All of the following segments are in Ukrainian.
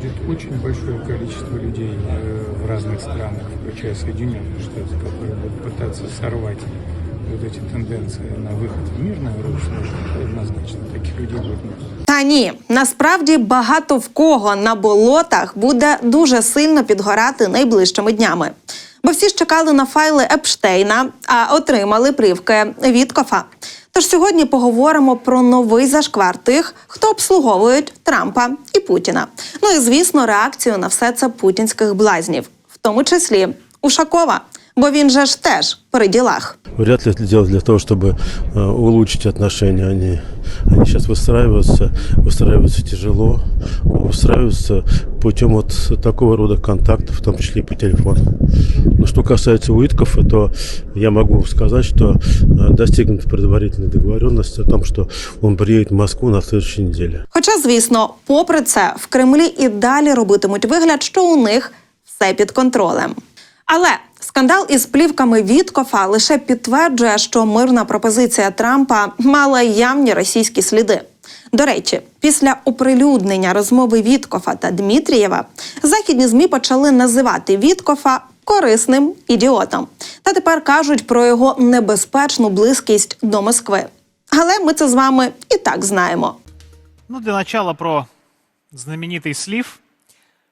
будет очень большое количество людей э, в разных странах, включая Соединенные Штаты, которые будут пытаться сорвать вот эти тенденции на выход в мирное русло, однозначно таких людей будет много. Та ні, насправді багато в кого на болотах буде дуже сильно підгорати найближчими днями. Бо всі ж чекали на файли Епштейна, а отримали плівки Віткофа. Тож сьогодні поговоримо про новий зашквар тих, хто обслуговують Трампа і Путіна. Ну і звісно, реакцію на все це путінських блазнів, в тому числі Ушакова. Бо він же ж теж при ділах. Вряд ли это делать для того, чтобы э, улучшить отношения. Они, они сейчас выстраиваются, выстраиваются тяжело, выстраиваются путем вот такого рода контактов, в том числе и по телефону. Но что касается Уитков, то я могу сказать, что э, достигнута предварительная договоренность о том, что он приедет в Москву на следующей неделе. Хоча, звісно, попри це, в Кремлі і далі робитимуть вигляд, що у них все під контролем. Але скандал із плівками Віткофа лише підтверджує, що мирна пропозиція Трампа мала явні російські сліди. До речі, після оприлюднення розмови Віткофа та Дмитрієва західні змі почали називати Віткофа корисним ідіотом. Та тепер кажуть про його небезпечну близькість до Москви. Але ми це з вами і так знаємо. Ну, для начала про знаменитый слив.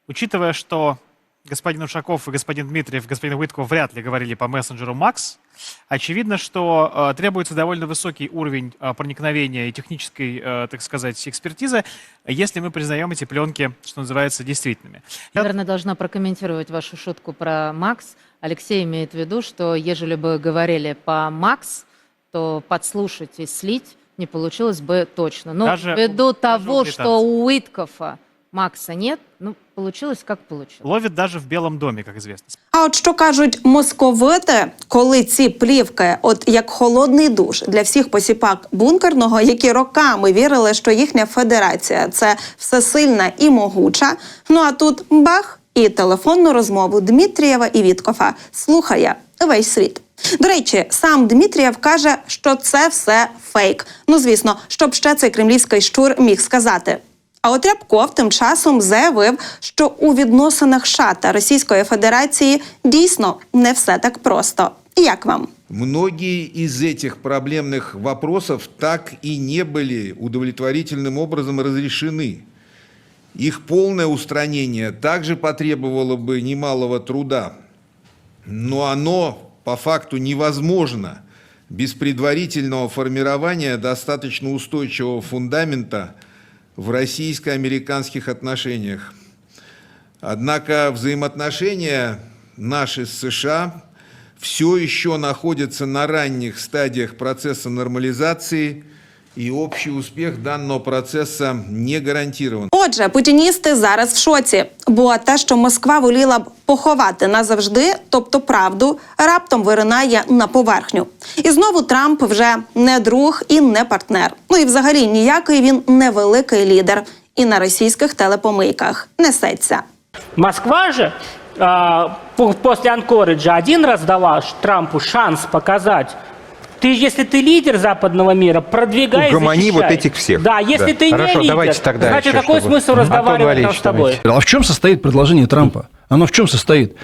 Учитывая, что господин Ушаков и господин Дмитриев, господин Уитков вряд ли говорили по мессенджеру Макс, очевидно, что э, требуется довольно высокий уровень э, проникновения и технической, э, так сказать, экспертизы, если мы признаем эти пленки, что называется, действительными. Я- Наверное, должна прокомментировать вашу шутку про Макс. Алексей имеет в виду, что ежели бы говорили по Макс, то подслушать и слить не получилось бы точно. Но Даже ввиду даже того, у что у Уиткофа Макса нет, ну, получилось как получилось. Ловит даже в Белом доме, как известно. А от що кажуть московити, коли ці плівки, от як холодний душ для всіх посіпак бункерного, які роками вірили, що їхня федерація це всесильна і могуча. Ну а тут бах і телефонну розмову Дмитрієва і Віткофа слухає весь світ. До речі, сам Дмитрієв каже, що це все фейк. Ну звісно, щоб ще цей кремлівський щур міг сказати. А от Рябков тим часом заявив, що у відносинах США та Російської Федерації дійсно не все так просто. Як вам? Многие из этих проблемных вопросов так и не были удовлетворительным образом разрешены. Их полное устранение также потребовало бы немалого труда, но оно по факту невозможно без предварительного формирования достаточно устойчивого фундамента в российско-американских отношениях. Однако взаимоотношения наши с США все еще находятся на ранних стадиях процесса нормализации, и общий успех данного процесса не гарантирован. Отже, путіністи зараз в шоці, бо те, що Москва воліла б поховати назавжди, тобто правду, раптом виринає на поверхню. І знову Трамп вже не друг і не партнер. Ну і взагалі ніякий він не великий лідер. І на російських телепомийках несеться. Москва же а, по- после Анкориджа один раз дала Трампу шанс показать, ты, если ты лидер западного мира, продвигай, Угомони защищай. вот этих всех. Да, если Да. ты Хорошо, не лидер, давайте тогда значит, еще, какой чтобы- смысл Антон разговаривать нам Валерьевич, с тобой? давайте. А в чем состоит предложение Трампа? Оно в чем состоит?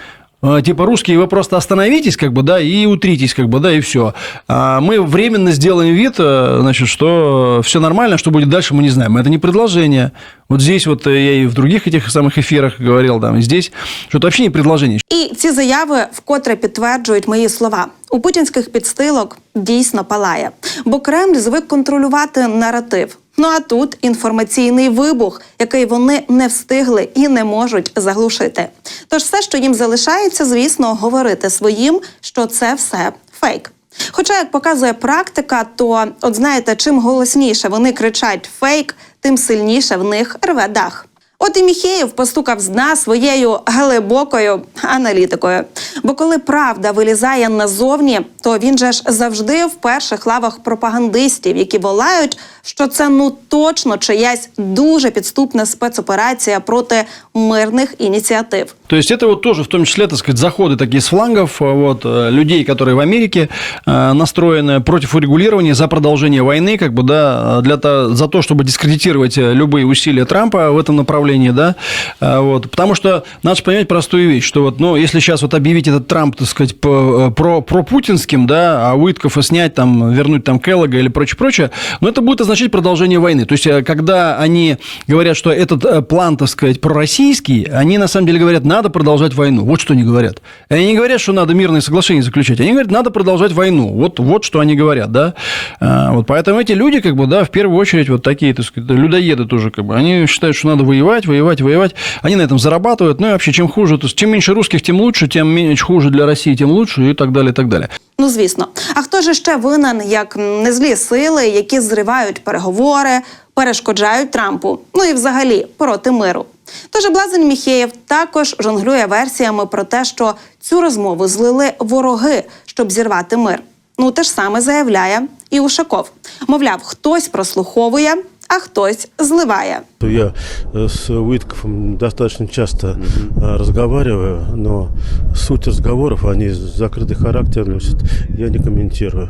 А, Типа русские, вы просто остановитесь, как бы, да, и утритесь, как бы, да, и все. А мы временно сделаем вид, э, значит, что все нормально, что будет дальше, мы не знаем. Это не предложение. Вот здесь вот э, я и в других этих самых эфирах говорил, там, и здесь, что это вообще не предложение. І ці заяви вкотре підтверджують мої слова. У путінських підстилок дійсно палає, бо Кремль звик контролювати наратив. Ну а тут інформаційний вибух, який вони не встигли і не можуть заглушити. Тож все, що їм залишається, звісно, говорити своїм, що це все фейк. Хоча, як показує практика, то от знаєте, чим голосніше вони кричать фейк, тим сильніше в них рве дах. От і Міхеєв постукав з дна своєю глибокою аналітикою. Бо коли правда вилізає назовні, то він же ж завжди в перших лавах пропагандистів, які волають, що це ну точно чиясь дуже підступна спецоперація проти мирних ініціатив. То есть это вот тоже в том числе, так сказать, заходы такие с флангов э, вот, э, людей, которые в Америке э, настроены против урегулирования за продолжение войны, как бы, да, для, то- за то, чтобы дискредитировать любые усилия Трампа в этом направлении, да, вот, потому что надо понимать простую вещь, что вот, ну, если сейчас вот объявить этот Трамп, так сказать, про, про путинским, да, а Уитков и снять там, вернуть там Келлога или прочее, прочее, но это будет означать продолжение войны. То есть, когда они говорят, что этот план, так сказать, пророссийский, они на самом деле говорят, надо продолжать войну. Вот что они говорят. И они не говорят, что надо мирные соглашения заключать. Они говорят, надо продолжать войну. Вот, вот что они говорят, да. А, Вот поэтому эти люди, как бы, да, в первую очередь, вот такие, так сказать, людоеды тоже, как бы, они считают, что надо воевать, воевать, воевать. Они на этом зарабатывают. Ну и вообще, чем хуже, то есть, чем меньше русских, тем лучше, тем меньше хуже для России, тем лучше, и так далее, и так далее. Ну звісно. А хто ж ще винен, як м, не злі сили, які зривають переговори, перешкоджають Трампу, ну і взагалі проти миру. Тож Блазень Міхеєв також жонглює версіями про те, що цю розмову злили вороги, щоб зірвати мир. Ну те ж саме заявляє і Ушаков. Мовляв, хтось прослуховує, а хтось зливає. Я э, с Уитковым достаточно часто э, разговариваю, но суть разговоров, они закрытый характер носят, я не комментирую.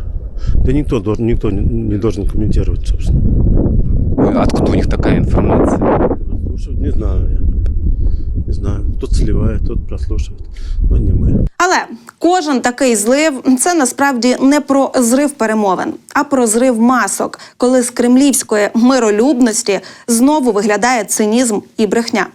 Да никто, должен, никто не- не должен комментировать, собственно. Откуда у них такая информация? Слушать не знаю я. Не знаю. Кто-то сливает, кто-то прослушивает. Но не мы. Але кожен такий злив це насправді не про зрив перемовин, а про зрив масок, коли з кремлівської миролюбності знову виглядає цинізм і брехня.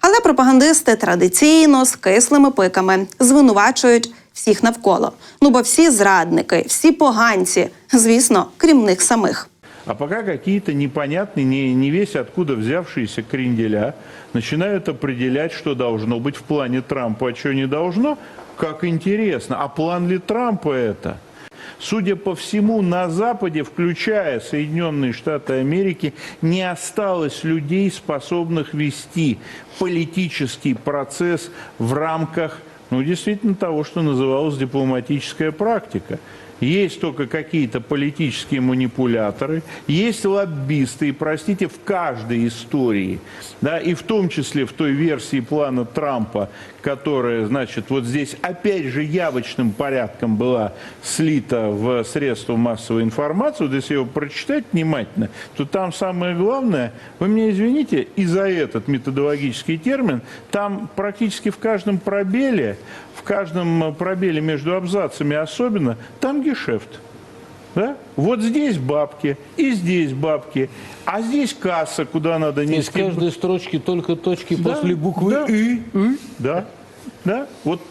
Але пропагандисти традиційно з кислими пиками звинувачують всіх навколо. Ну бо всі зрадники, всі поганці, звісно, крім них самих. А пока какие-то непонятные, не, не весь откуда взявшиеся кренделя начинают определять, что должно быть в плане Трампа, а что не должно, как интересно. А план ли Трампа это? Судя по всему, на Западе, включая Соединенные Штаты Америки, не осталось людей, способных вести политический процесс в рамках, ну, действительно, того, что называлось дипломатическая практика. Есть только какие-то политические манипуляторы, есть лоббисты, и, простите, в каждой истории, да, и в том числе в той версии плана Трампа, которая, значит, вот здесь опять же явочным порядком была слита в средства массовой информации, вот если его прочитать внимательно, то там самое главное, вы меня извините, и за этот методологический термин, там практически в каждом пробеле, в каждом пробеле между абзацами особенно, там гешефт. Да? Вот здесь бабки, и здесь бабки, а здесь касса, куда надо Из нести. каждой строчки только точки Да, после буквы да, «и». «ы», Да, да. Вот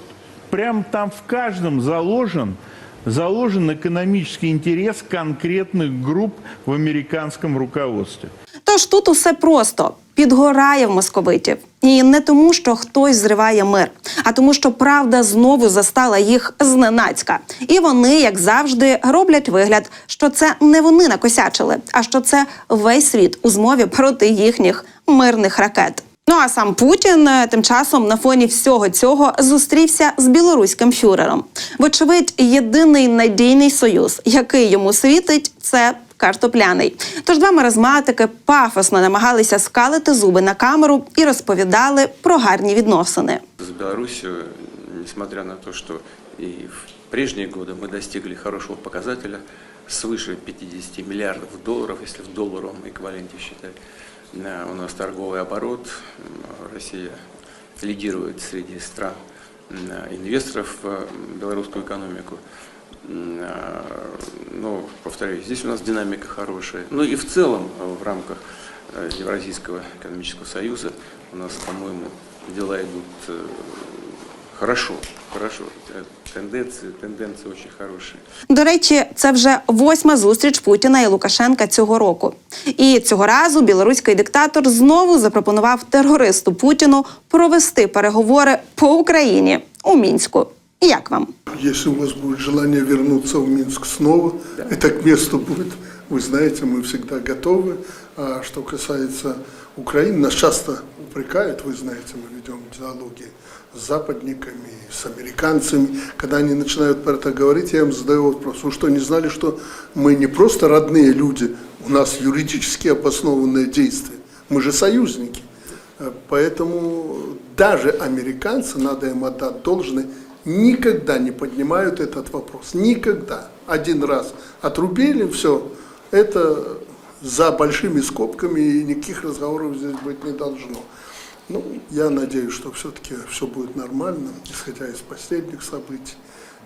прям там в каждом заложен, заложен экономический интерес конкретных групп в американском руководстве. Тож тут усе просто підгорає в московитів. І не тому, що хтось зриває мир, а тому, що правда знову застала їх зненацька. І вони, як завжди, роблять вигляд, що це не вони накосячили, а що це весь світ у змові проти їхніх мирних ракет. Ну а сам Путін е, тим часом на фоні всього цього зустрівся з білоруським фюрером. Вочевидь, єдиний надійний союз, який йому світить, це картопляний. Тож два маразматики пафосно намагалися скалити зуби на камеру і розповідали про гарні відносини. С Беларусью, несмотря на то, что и в прежние годы мы достигли хорошего показателя, свыше 50 миллиардов долларов, если в долларовом эквиваленте считать, э, у нас торговый оборот, м, Россия лидирует среди стран м, инвесторов в белорусскую экономику. М, а, Но, повторюсь, здесь у нас динамика хорошая. Ну и в целом э, в рамках э, Евразийского экономического союза у нас, по-моему, дела идут э, хорошо, хорошо. Э, Тенденции, тенденции очень хорошие. До речі, це вже восьма зустріч Путіна і Лукашенка цього року. І цього разу білоруський диктатор знову запропонував терористу Путіну провести переговори по Україні у мінську. Як вам? Если у вас будет желание вернуться в Минск снова, это к месту будет. Вы знаете, мы всегда готовы. А что касается Украины, нас часто упрекают, вы знаете, мы ведем диалоги с западниками, с американцами. Когда они начинают про это говорить, я им задаю вопрос, вы что, не знали, что мы не просто родные люди, у нас юридически обоснованные действия, мы же союзники. Э, Поэтому даже американцы, надо им отдать должное, никогда не поднимают этот вопрос. Никогда. Один раз отрубили, все. Это за большими скобками и никаких разговоров здесь быть не должно. Ну, я надеюсь, что все-таки все будет нормально, исходя из последних событий.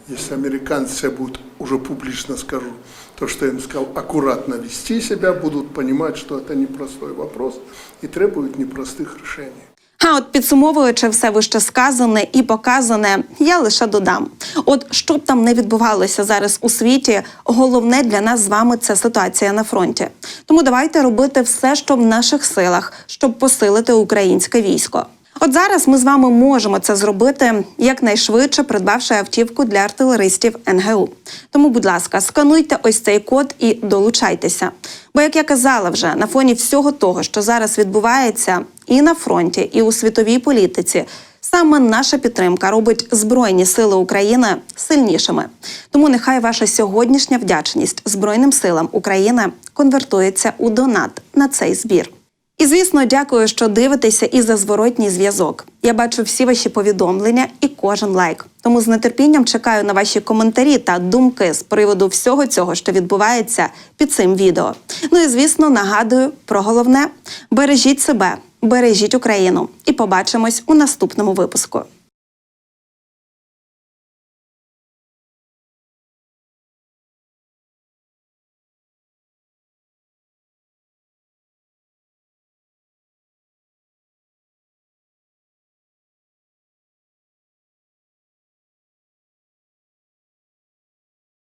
Если американцы себя будут, уже публично скажу, то, что я им сказал, аккуратно вести себя, будут понимать, что это непростой вопрос и требует непростых решений. А от підсумовуючи все вище сказане і показане, я лише додам: от що б там не відбувалося зараз у світі, головне для нас з вами це ситуація на фронті. Тому давайте робити все, що в наших силах, щоб посилити українське військо. От зараз ми з вами можемо це зробити якнайшвидше, придбавши автівку для артилеристів НГУ. Тому, будь ласка, скануйте ось цей код і долучайтеся. Бо, як я казала вже, на фоні всього того, що зараз відбувається і на фронті, і у світовій політиці, саме наша підтримка робить Збройні сили України сильнішими. Тому нехай ваша сьогоднішня вдячність Збройним силам України конвертується у донат на цей збір. І звісно, дякую, що дивитеся і за зворотній зв'язок. Я бачу всі ваші повідомлення і кожен лайк. Тому з нетерпінням чекаю на ваші коментарі та думки з приводу всього цього, що відбувається під цим відео. Ну і звісно, нагадую про головне: бережіть себе, бережіть Україну, і побачимось у наступному випуску.